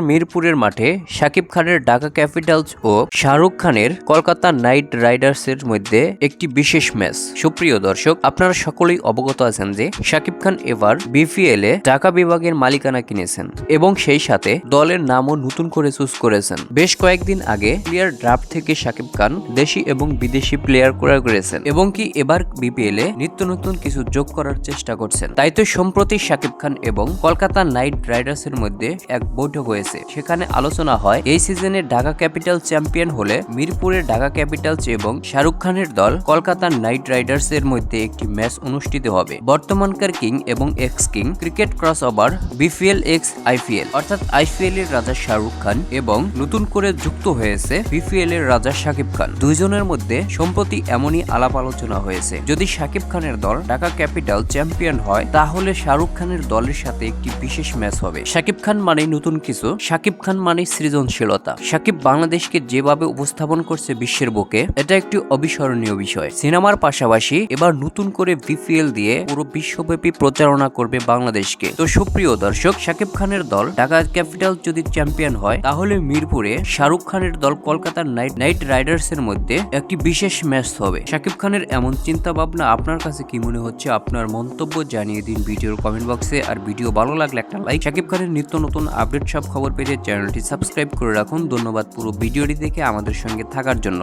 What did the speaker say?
মিরপুরের মাঠে শাকিব খানের ঢাকা ক্যাপিটালস ও শাহরুখ খানের কলকাতা নাইট রাইডার্সের মধ্যে একটি বিশেষ ম্যাচ। সুপ্রিয় দর্শক, আপনারা সকলেই অবগত আছেন যে শাকিব খান এবার বিপিএল এ ঢাকা বিভাগের মালিকানা কিনেছেন এবং সেই সাথে দলের নামও নতুন করে চুজ করেছেন। বেশ কয়েকদিন আগে প্লেয়ার ড্রাফট থেকে শাকিব খান দেশি এবং বিদেশি প্লেয়ার ক্রয় করেছেন এবং কি এবার বিপিএল এ নিত্য নতুন কিছু যোগ করার চেষ্টা করছেন। তাই তো সম্প্রতি শাকিব খান এবং কলকাতা নাইট রাইডার্স এর মধ্যে এক বৈঠক হয়েছে সেখানে আলোচনা হয়, এই সিজনে ঢাকা ক্যাপিটাল চ্যাম্পিয়ন হলে মিরপুরের ঢাকা ক্যাপিটালস এবং শাহরুখ খানের দল কলকাতা নাইট রাইডার্স এর মধ্যে একটি ম্যাচ অনুষ্ঠিত হবে। বর্তমানকার কিং এবং ex king cricket cross over BPL ex IPL অর্থাৎ আইপিএল এর রাজা শাহরুখ খান এবং নতুন করে যুক্ত হয়েছে বিপিএল এর রাজা শাকিব খান। দুইজনের মধ্যে সম্প্রতি এমনই আলাপ আলোচনা হয়েছে। যদি শাকিব খানের দল ঢাকা ক্যাপিটাল চ্যাম্পিয়ন হয়, তাহলে শাহরুখ খানের দলের সাথে একটি বিশেষ ম্যাচ হবে। শাকিব খান মানে নতুন কিছু। শাকিব খান মানে সৃজনশীলতা। শাকিব বাংলাদেশকে যেভাবে উপস্থাপন করছে বিশ্বের বুকে, এটা একটি অবিস্মরণীয় বিষয়। সিনেমার পাশাপাশি এবার নতুন করে বিপিএল দিয়ে পুরো বিশ্বব্যাপী প্রচারণা করবে বাংলাদেশকে। তো সুপ্রিয় দর্শক, শাকিব খানের দল ঢাকা ক্যাপিটাল যদি চ্যাম্পিয়ন হয়, তাহলে মিরপুরে শাহরুখ খানের দল কলকাতার নাইট নাইট রাইডার্স এর মধ্যে একটি বিশেষ ম্যাচ হবে। শাকিব খানের এমন চিন্তা ভাবনা আপনার কাছে কি মনে হচ্ছে? আপনার মন্তব্য জানিয়ে দিন ভিডিওর কমেন্ট বক্সে। আর ভিডিও ভালো লাগলে একটা লাইক। শাকিব খানের নিত্য নতুন আপডেট সব খবর পেতে চ্যানেলটি সাবস্ক্রাইব করে রাখুন। ধন্যবাদ পুরো ভিডিওটি দেখে আমাদের সঙ্গে থাকার জন্য।